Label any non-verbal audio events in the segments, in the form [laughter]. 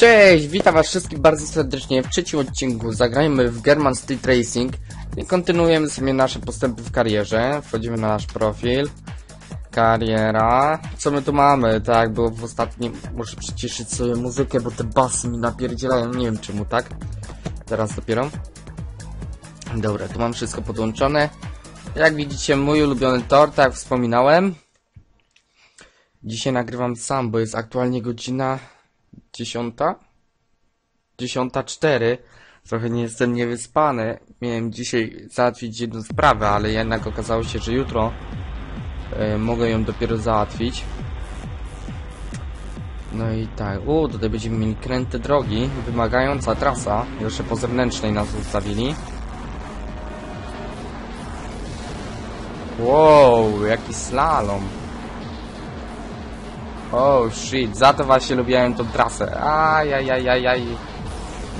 Cześć, witam was wszystkich bardzo serdecznie. W trzecim odcinku zagrajmy w German Street Racing i kontynuujemy sobie nasze postępy w karierze. Wchodzimy na nasz profil. Kariera. Co my tu mamy? Tak było w ostatnim... Muszę przyciszyć sobie muzykę, bo te basy mi napierdzielają. Nie wiem czemu, tak? Teraz dopiero. Dobra, tu mam wszystko podłączone. Jak widzicie, mój ulubiony tor, tak jak wspominałem. Dzisiaj nagrywam sam, bo jest aktualnie godzina dziesiąta? Dziesiąta cztery. Trochę nie jestem niewyspany. Miałem dzisiaj załatwić jedną sprawę, ale jednak okazało się, że jutro e, mogę ją dopiero załatwić. No i tak, u, tutaj będziemy mieli kręte drogi, wymagająca trasa. Jeszcze po zewnętrznej nas ustawili. Wow, jaki slalom. Oh shit, za to właśnie lubiłem tą trasę. Ajajajajaj.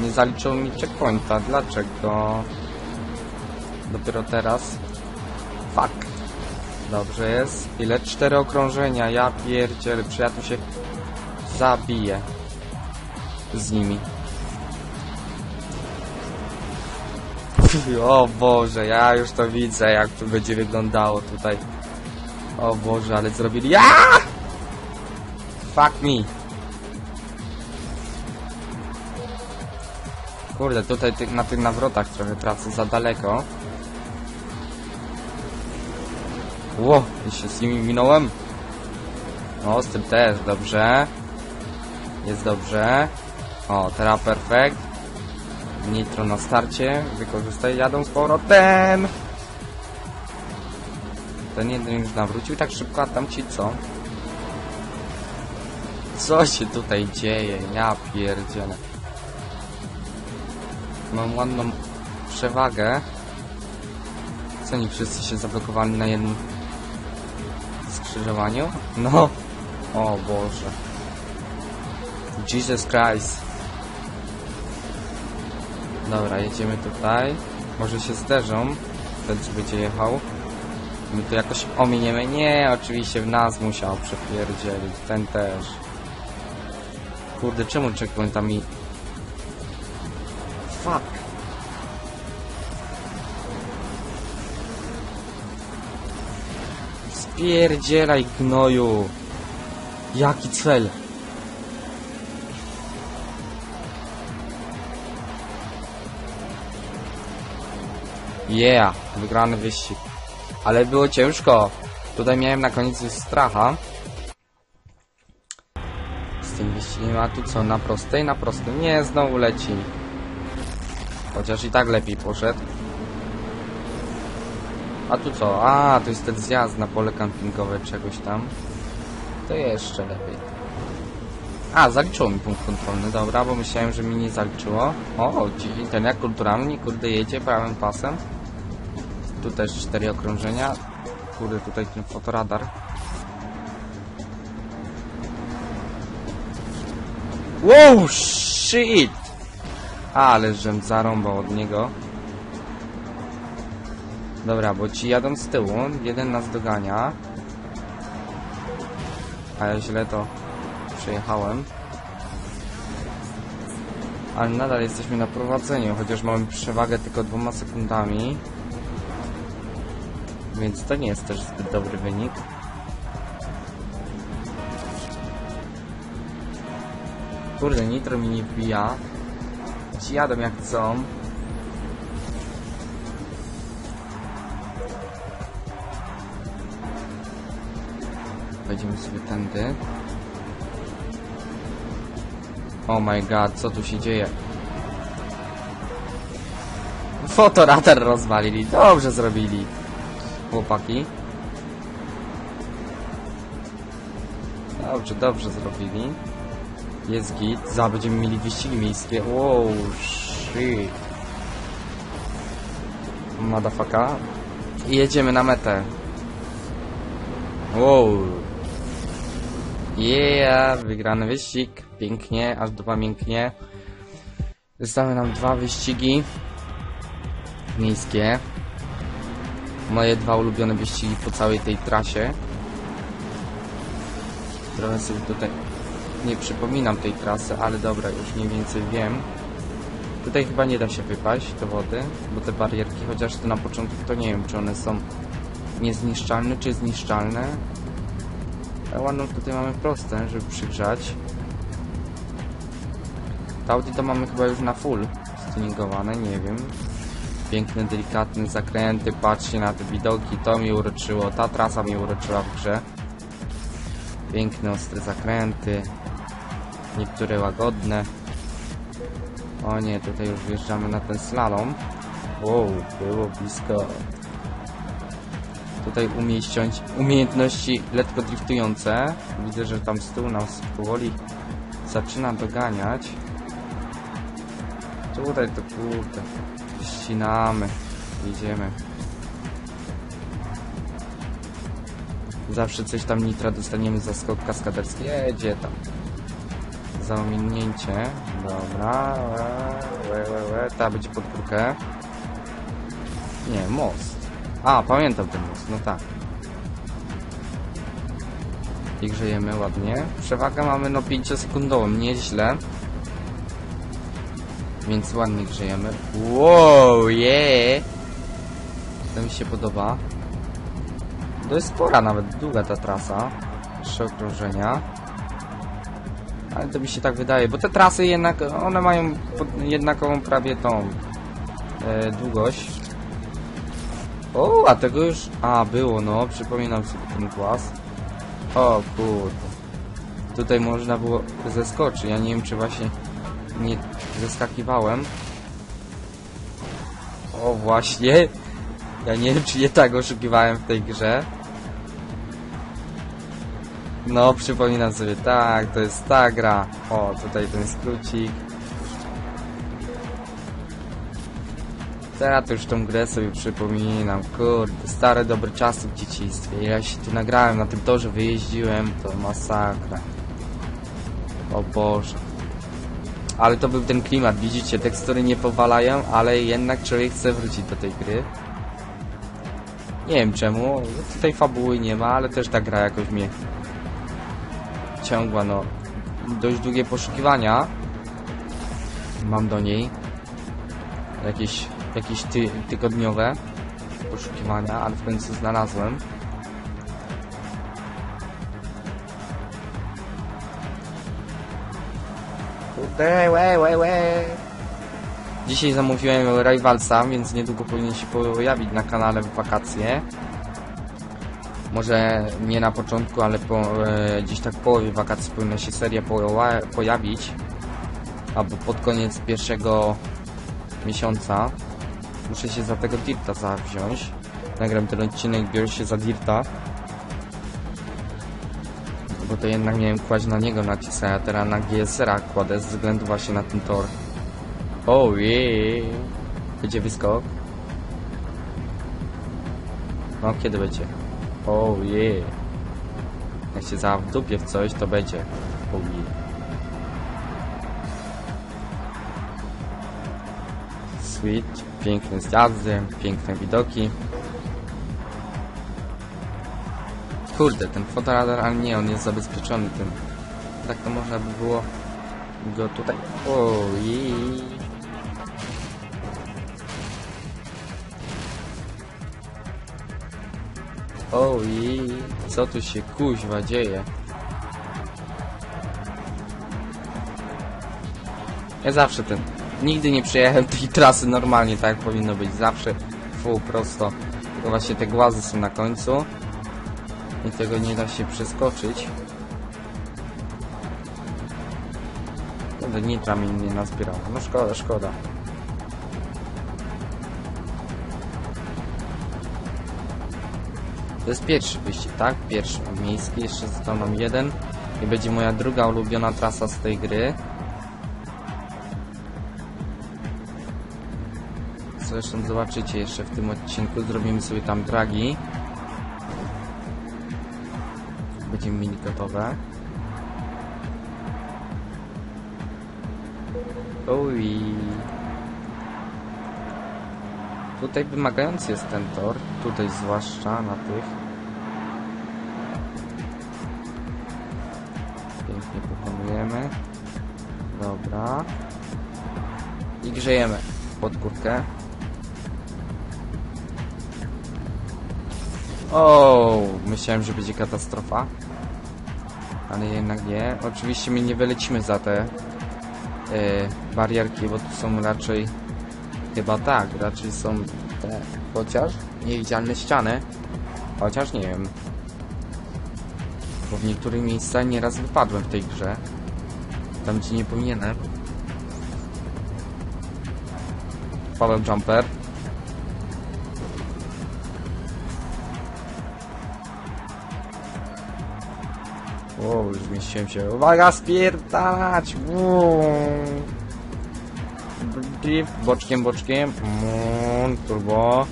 Nie zaliczył mi checkpointa, dlaczego? Dopiero teraz. Fuck. Dobrze jest. Ile? Cztery okrążenia, ja pierdzielę, czy ja tu się zabiję z nimi. O Boże, ja już to widzę, jak to będzie wyglądało tutaj. O Boże, ale zrobili... Ja! Fuck me. Kurde, tutaj ty, na tych nawrotach trochę tracę za daleko. Ło, i się z nimi minąłem. O, z tym też, dobrze. Jest dobrze. O, teraz perfekt. Nitro na starcie. Wykorzystaj, jadą z powrotem. Ten jeden już nawrócił tak szybko, a tamci co? Co się tutaj dzieje? Ja pierdzielę. Mam ładną przewagę. Co oni wszyscy się zablokowali na jednym skrzyżowaniu? No. O Boże. Jesus Christ. Dobra, jedziemy tutaj. Może się zderzą. Ten co będzie jechał. My tu jakoś ominiemy. Nie, oczywiście w nas musiał przepierdzielić. Ten też. Kurde, czemu checkpointami... Fuck. Spierdzielaj gnoju. Jaki cel? Yeah, wygrany wyścig. Ale było ciężko. Tutaj miałem na koniec stracha. Z tym wyścigiem, a tu co? Na prostej? Na prostej. Nie, znowu leci. Chociaż i tak lepiej poszedł. A tu co? A, to jest ten zjazd na pole kampingowe czegoś tam. To jeszcze lepiej. A, zaliczyło mi punkt kontrolny, dobra, bo myślałem, że mi nie zaliczyło. O, ten jak kulturalnie, kurde, jedzie prawym pasem. Tu też cztery okrążenia. Kurde, tutaj ten fotoradar. Wow, shit! Ale żem zarąbał od niego. Dobra, bo ci jadą z tyłu, jeden nas dogania. A ja źle to przejechałem. Ale nadal jesteśmy na prowadzeniu, chociaż mamy przewagę tylko dwoma sekundami. Więc to nie jest też zbyt dobry wynik. Kurde, nitro mi nie wbija. Ci jadą jak chcą. Wejdziemy sobie tędy. Oh my god, co tu się dzieje? Fotoratar rozwalili. Dobrze zrobili. Chłopaki. Dobrze, dobrze zrobili. Jest git. Za, będziemy mieli wyścigi miejskie. Wow, shit. Motherfucker. I jedziemy na metę. Wow. Yeah, wygrany wyścig. Pięknie, aż dupa mięknie. Zostały nam dwa wyścigi miejskie. Moje dwa ulubione wyścigi po całej tej trasie. Trochę sobie tutaj nie przypominam tej trasy, ale dobra, już mniej więcej wiem. Tutaj chyba nie da się wypaść do wody, bo te barierki, chociaż to na początku to nie wiem, czy one są niezniszczalne, czy zniszczalne. Ale ładną tutaj mamy proste, żeby przygrzać. To Audi to mamy chyba już na full stuningowane, nie wiem. Piękne, delikatne zakręty, patrzcie na te widoki, to mnie uroczyło, ta trasa mnie uroczyła w grze. Piękne, ostre zakręty, niektóre łagodne. O nie, tutaj już wjeżdżamy na ten slalom. Wow, było blisko. Tutaj umieścić umiejętności lekko driftujące. Widzę, że tam z tyłu nas powoli zaczyna doganiać. Tutaj to kurde. Ścinamy. Idziemy. Zawsze coś tam nitra dostaniemy za skok kaskaderski. Jedzie tam. Za ominięcie. Dobra. Łe, łe, łe. Ta będzie pod górkę. Nie, most. A, pamiętam ten most, no tak. I grzejemy ładnie. Przewagę mamy no 5 sekundową, nieźle. Więc ładnie grzejemy. Wow, yeah! To mi się podoba. To jest spora nawet, długa ta trasa. Trzy okrążenia. Ale to mi się tak wydaje, bo te trasy jednak, one mają jednakową prawie tą e, długość. O, a tego już... A, było, no. Przypominam sobie ten głaz. O, kurde. Tutaj można było zeskoczyć. Ja nie wiem, czy właśnie nie zeskakiwałem. O, właśnie. Ja nie wiem, czy nie tak oszukiwałem w tej grze. No, przypominam sobie, tak, to jest ta gra. O, tutaj ten skrócik. Teraz to już tą grę sobie przypominam, kurde, stare dobre czasy w dzieciństwie. Ja się tu nagrałem, na tym torze wyjeździłem, to masakra. O Boże. Ale to był ten klimat, widzicie, tekstury nie powalają, ale jednak człowiek chce wrócić do tej gry. Nie wiem czemu, tutaj fabuły nie ma, ale też ta gra jakoś mnie ciągła, no. Dość długie poszukiwania mam do niej. Jakieś, jakieś ty, tygodniowe poszukiwania, ale w końcu znalazłem. Kurde, łe, łe, łe. Dzisiaj zamówiłem Rivalsa, więc niedługo powinien się pojawić na kanale w wakacje. Może nie na początku, ale po, e, gdzieś tak w połowie wakacji powinna się seria poja- pojawić. Albo pod koniec pierwszego miesiąca. Muszę się za tego Dirta zawziąć. Nagram ten odcinek, biorę się za Dirta. Bo to jednak miałem kłaść na niego nacisać, a teraz na GSR-a kładę ze względu właśnie na ten tor. Oh yeah. Będzie wyskok. No kiedy będzie? Oh yeah. Jak się za w coś, to będzie. Oh yeah. Sweet, piękne zjazdy, piękne widoki. Kurde, ten fotoradar, ale nie, on jest zabezpieczony tym. Tak to można by było go tutaj... Ojej. Ojej, co tu się kuźwa dzieje? Ja zawsze ten... Nigdy nie przejechałem tej trasy normalnie, tak jak powinno być. Zawsze full prosto. Tylko właśnie te głazy są na końcu. I tego nie da się przeskoczyć. Kurde, nitra mi nie nazbierała. No szkoda, szkoda. To jest pierwszy wyścig, tak? Pierwszy miejski, jeszcze został nam jeden. I będzie moja druga ulubiona trasa z tej gry. Zresztą zobaczycie jeszcze w tym odcinku. Zrobimy sobie tam dragi. Będziemy mieli gotowe. Oj. Tutaj wymagający jest ten tor. Tutaj zwłaszcza na tych. Pięknie pokonuje. dobra. I grzejemy pod kurtkę. O, myślałem, że będzie katastrofa. Ale jednak nie. Oczywiście my nie wylecimy za te e, barierki, bo tu są raczej... Chyba tak, raczej są te... Chociaż niewidzialne ściany. Chociaż nie wiem. Bo w niektórych miejscach nieraz wypadłem w tej grze. Tam gdzie nie powinienem. Power Jumper. O, już zmieściłem się. Uwaga, spierdalać! Uuu. Drift, boczkiem, boczkiem. Mm, turbo.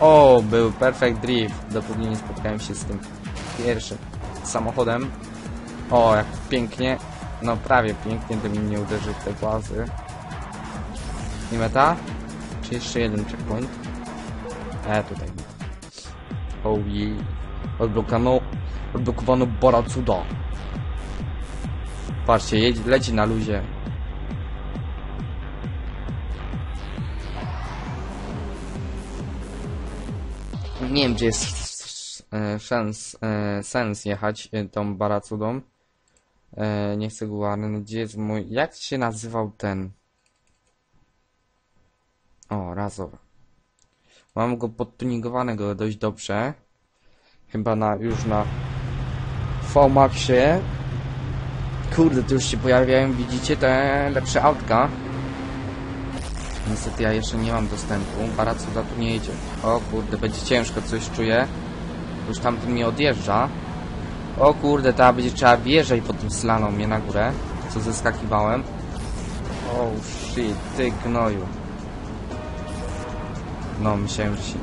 O, był perfect drift. Dopóki nie spotkałem się z tym pierwszym samochodem. O, jak pięknie. No prawie pięknie, to mi nie uderzy w te głazy. I meta? Czy jeszcze jeden checkpoint? E, tutaj. Yeah. Odblokowano, odblokowano Baracuda. Patrzcie, jedź, leci na luzie. Nie wiem, gdzie jest e, szans, e, sens jechać e, tą Baracudą. Nie chcę ale gdzie jest mój... Jak się nazywał ten? O, Razor. Mam go podtuningowanego dość dobrze. Chyba na już na VMAXie. Kurde, tu już się pojawiają, widzicie, te lepsze autka. Niestety ja jeszcze nie mam dostępu. Baracuda tu nie jedzie. O kurde, będzie ciężko, coś czuję. Już tamten mnie odjeżdża. O kurde, teraz będzie trzeba wjeżdżać po tym slalomie na górę, co zeskakiwałem. Oh shit, ty gnoju. No, myślałem, że się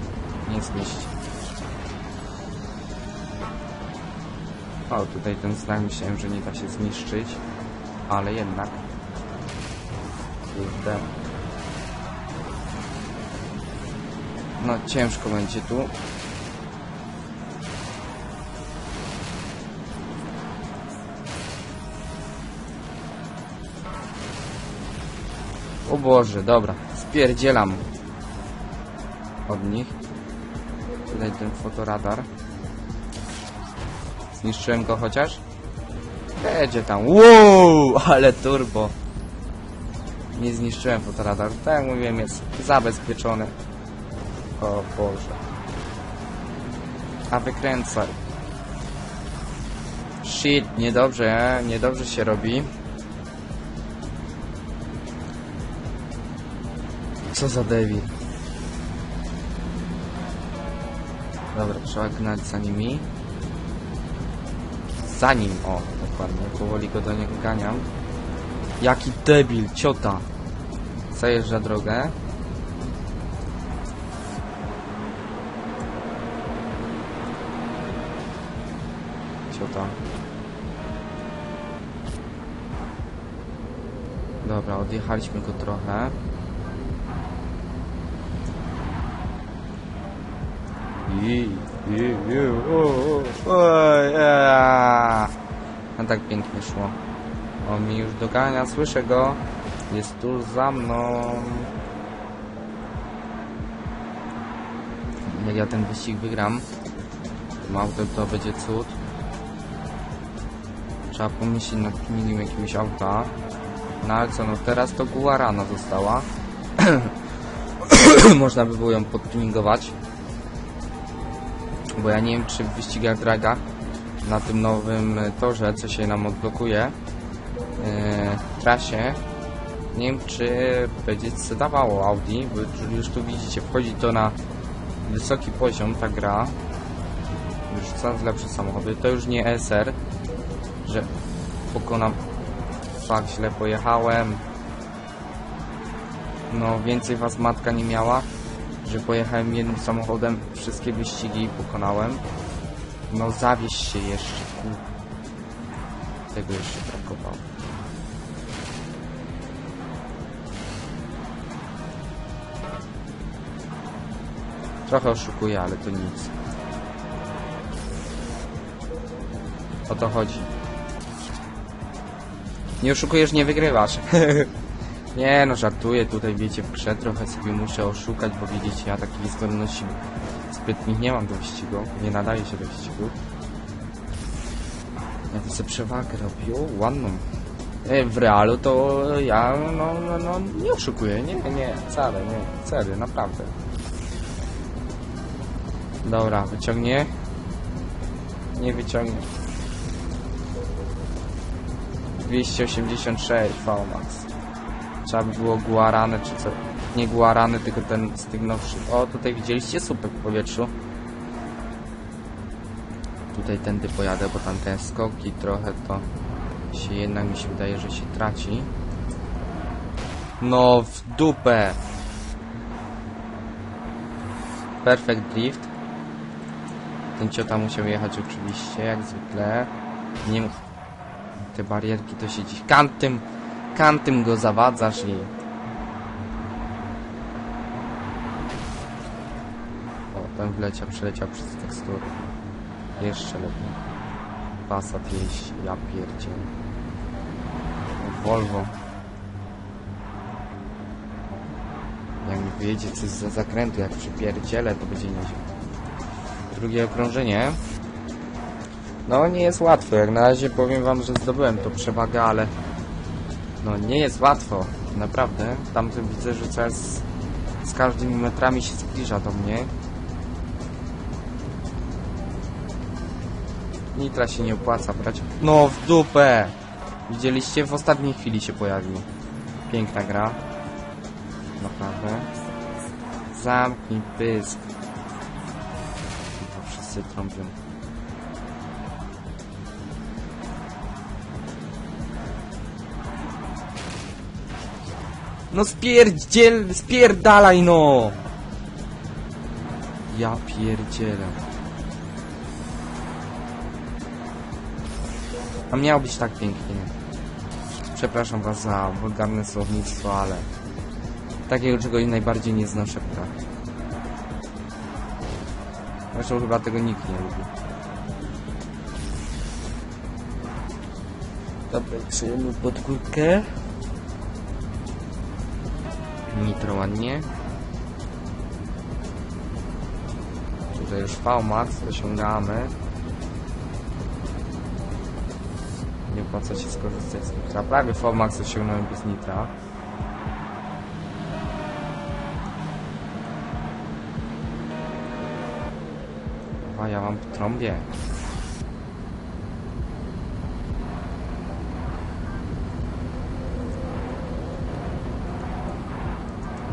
nie zmieści. O, tutaj ten znak myślałem, że nie da się zniszczyć, ale jednak. Kurde. No, ciężko będzie tu. O Boże, dobra, spierdzielam od nich. Tutaj ten fotoradar. Zniszczyłem go chociaż? Jedzie tam. Wow, ale turbo. Nie zniszczyłem fotoradar. Tak jak mówiłem, jest zabezpieczony. O Boże. A wykręcaj. Shit, niedobrze, niedobrze się robi. Co za debil. Dobra, trzeba gnać za nimi. Za nim, o, dokładnie. Powoli go do niego ganiam. Jaki debil, ciota. Zajeżdża drogę. Ciota. Dobra, odjechaliśmy go trochę. I, i, i, o, o, a. A tak pięknie szło. On mi już dogania, słyszę go. Jest tuż za mną. Jak ja ten wyścig wygram, tym autem to będzie cud. Trzeba pomyśleć nad kminią jakiegoś auta. No ale co, no teraz to Guarana została. [clears throat] Można by było ją podtuningować. Bo ja nie wiem, czy w wyścigach dragach na tym nowym torze, co się nam odblokuje, yy, trasie, nie wiem, czy będzie dawało Audi, bo już tu widzicie, wchodzi to na wysoki poziom, ta gra. Już coraz lepsze samochody. To już nie SR, że pokonam... Fak, źle pojechałem. No, więcej was matka nie miała że pojechałem jednym samochodem, wszystkie wyścigi pokonałem. No zawieź się jeszcze. Tego jeszcze brakowało. Trochę oszukuję, ale to nic. O to chodzi. Nie oszukujesz, nie wygrywasz. [laughs] nie no, żartuję, tutaj wiecie, w grze trochę sobie muszę oszukać, bo widzicie, ja takich zdolności zbytnich nie mam do wyścigu, nie nadaje się do wyścigu. Ja to sobie przewagę robił, ładną. E, W realu to ja, no, no, no, nie oszukuję, nie, nie, wcale, nie, serio, naprawdę. Dobra, wyciągnie. Nie wyciągnie. 286 VMAX. Trzeba by było Guarany czy co? Nie Guarany, tylko ten z tych nowszych. O, tutaj widzieliście słupek w powietrzu. Tutaj tędy pojadę, bo tam te skoki trochę to się jednak mi się wydaje, że się traci. No w dupę! Perfect Drift. Ten ciota musiał jechać oczywiście, jak zwykle. Nie mów. Te barierki to się dziś kantem, kantem go zawadzasz i... O, ten wleciał, przeleciał przez tekstury. Jeszcze lepiej. Passat jeździ, ja pierdzie. Volvo. Jak mi wyjedzie coś za zakrętu, jak przypierdzielę, to będzie nieźle. Drugie okrążenie. No nie jest łatwo, jak na razie powiem wam, że zdobyłem tą przewagę, ale no nie jest łatwo, naprawdę. Tamten widzę, że coraz z każdymi metrami się zbliża do mnie. Nitra się nie opłaca brać. No w dupę! Widzieliście? W ostatniej chwili się pojawił. Piękna gra. Naprawdę. Zamknij pysk. Chyba wszyscy trąbią. No spierdziel, spierdalaj no! Ja pierdzielę. A miało być tak pięknie. Przepraszam was za wulgarne słownictwo, ale takiego czegoś najbardziej nie znoszę w grach. Zresztą chyba tego nikt nie lubi. Dobra, przyjemy pod górkę. Nitro ładnie. Tutaj już VMAX osiągamy. Nie opłaca się skorzystać z nitra. Prawie VMAX osiągnąłem bez nitra. A ja mam po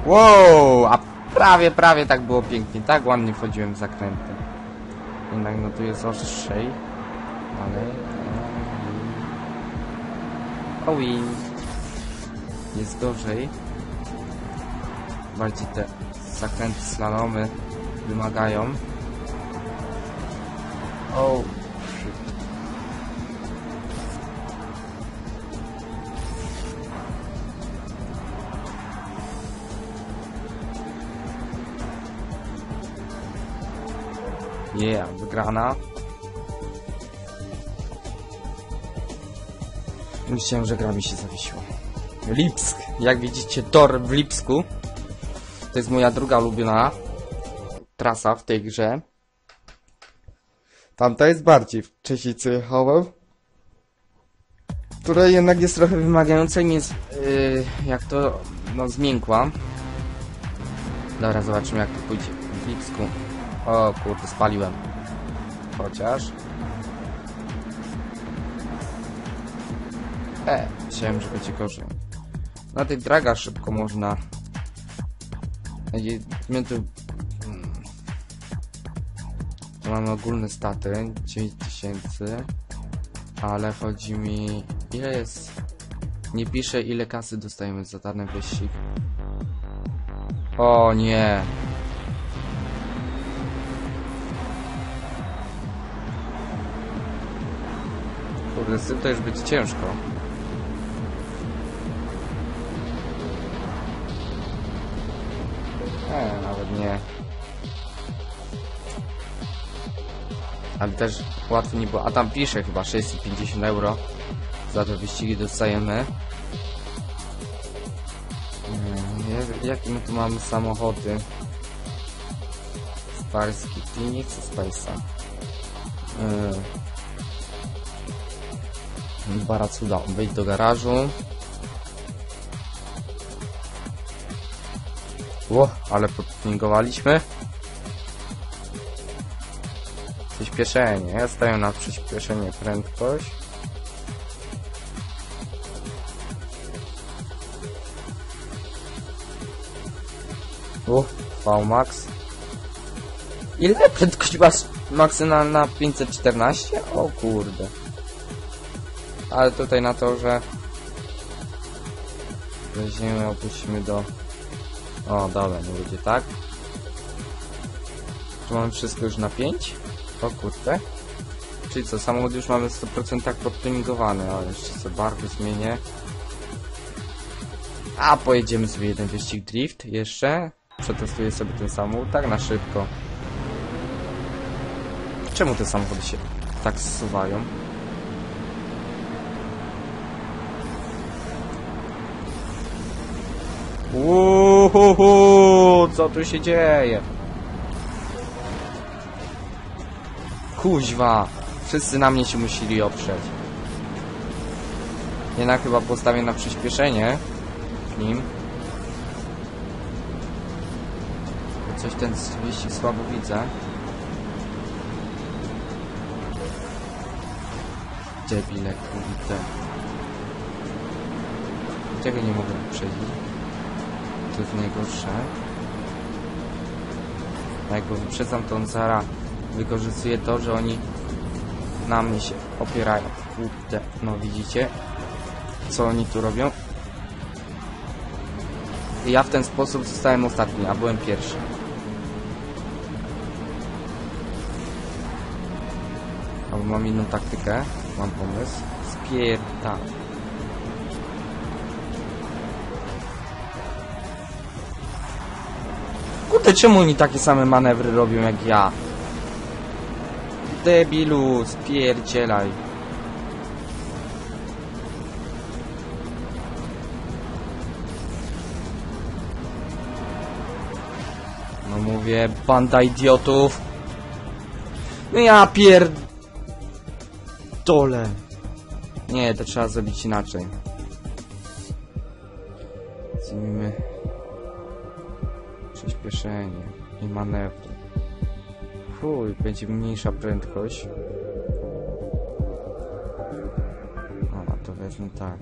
Wow, a prawie, prawie tak było pięknie, tak ładnie wchodziłem w zakręty. Jednak no tu jest ostrzej, ale... Oi. Jest gorzej. Bardziej te zakręty slalomy wymagają. Oh, Yeah, wygrana. Myślałem, że gra mi się zawiesiła. Lipsk. Jak widzicie, tor w Lipsku. To jest moja druga ulubiona trasa w tej grze. Tamta jest bardziej wcześniej co jechałem. Która jednak jest trochę wymagająca i mi jest, yy, jak to, no, zmiękła. Dobra, zobaczymy jak to pójdzie w Lipsku. O kurde, spaliłem. Chociaż. E, myślałem, że będzie gorzej. Na tej draga szybko można. My tu. hmm. Tu mamy ogólne staty 9000. Ale chodzi mi. Ile jest. Nie pisze ile kasy dostajemy za dany wyścig. O nie. Z tym to już być ciężko. E, nawet nie. Ale też łatwo nie było. A tam pisze chyba 650 euro. Za te wyścigi dostajemy. Nie, jakie my tu mamy samochody? Sparski, ty nie chcę Yy. Baracuda, wejdź do garażu. Ło, ale podpingowaliśmy. Przyspieszenie. Ja staję na przyspieszenie prędkość. Uff, VMAX. Ile prędkość masz maksymalna 514? O kurde. Ale tutaj na to, że weźmiemy, opuścimy do... O, dobra, nie będzie tak. Tu mamy wszystko już na 5? O kurde. Czyli co, samochód już mamy w 100% podtuningowany, ale jeszcze sobie barwy zmienię. A pojedziemy sobie jeden wyścig drift jeszcze. Przetestuję sobie ten samochód tak na szybko. Czemu te samochody się tak zsuwają? Uuuuhu, co tu się dzieje? Kuźwa, wszyscy na mnie się musieli oprzeć. Jednak chyba postawię na przyspieszenie nim. Coś ten wyścig słabo widzę. Debile, kurde. Tego nie mogę wyprzedzić. To jest najgorsze. A jak go wyprzedzam, to on zaraz wykorzystuje to, że oni na mnie się opierają. Kurde, no widzicie? Co oni tu robią? I ja w ten sposób zostałem ostatni, a byłem pierwszy. Albo mam inną taktykę, mam pomysł. Spierda. Kurde, czemu oni takie same manewry robią jak ja? Debilu, spierdzielaj. No mówię, banda idiotów. No ja pier... Dole. Nie, to trzeba zrobić inaczej. Zmienimy przyspieszenie i manewry. Chuj, będzie mniejsza prędkość. Dobra, to wezmę tak.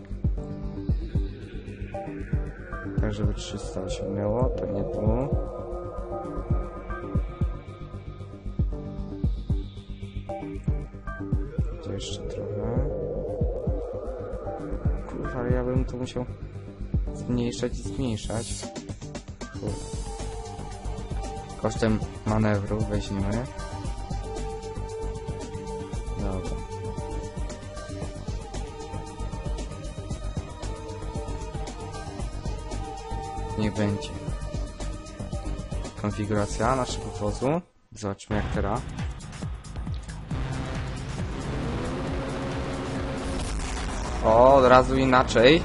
Tak, żeby 300 osiągnęło, to nie tu. To jeszcze trochę. Kurwa, ja bym to musiał zmniejszać i zmniejszać. Kosztem manewru weźmiemy. Dobra. Niech będzie. Konfiguracja naszego wozu. Zobaczmy jak teraz. O, od razu inaczej.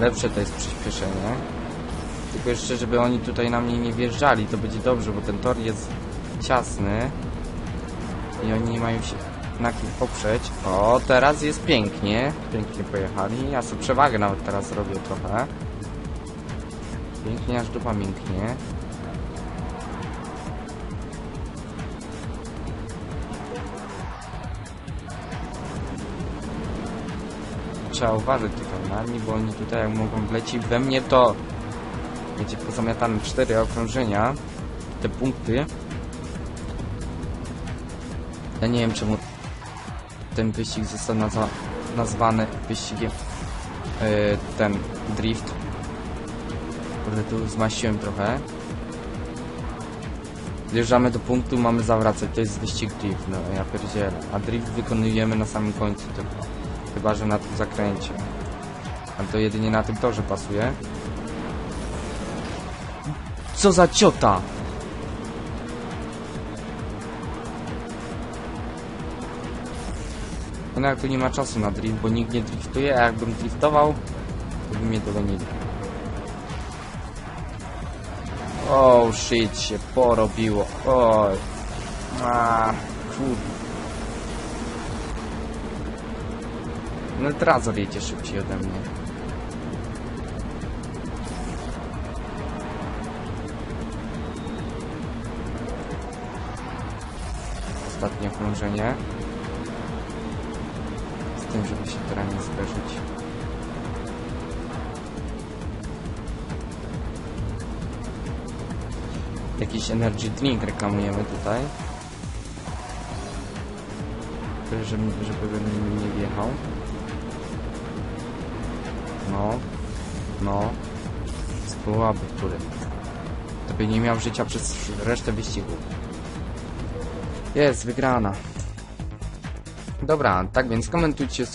Lepsze to jest przyspieszenie. Tylko jeszcze, żeby oni tutaj na mnie nie wjeżdżali, to będzie dobrze, bo ten tor jest ciasny. I oni nie mają się na kim poprzeć. O, teraz jest pięknie. Pięknie pojechali. Ja sobie przewagę nawet teraz robię trochę. Pięknie, aż dupa mięknie. Trzeba uważać tutaj na nich, bo oni tutaj jak mogą wlecieć we mnie, to będzie pozamiatane cztery okrążenia, te punkty. Ja nie wiem czemu ten wyścig został nazwa nazwany wyścigiem yy, ten drift. Kurde, tu zmaściłem trochę. Wjeżdżamy do punktu, mamy zawracać, to jest wyścig drift, no ja pierdzielę. A drift wykonujemy na samym końcu tylko. Chyba, że na tym zakręcie. Ale to jedynie na tym torze pasuje. Co za ciota! Jednak tu nie ma czasu na drift, bo nikt nie driftuje, a jakbym driftował, to by mnie dogonili. Oh shit, się porobiło. Oj. A, kurde. No Trazor jedzie szybciej ode mnie. Ostatnie okrążenie. Z tym, żeby się teraz nie zderzyć. Jakiś energy drink reklamujemy tutaj. Tyle, żeby, żeby bym nie wjechał. No. No. Spróbowałaby, który. To by nie miał życia przez resztę wyścigu. Jest, wygrana. Dobra, tak więc komentujcie,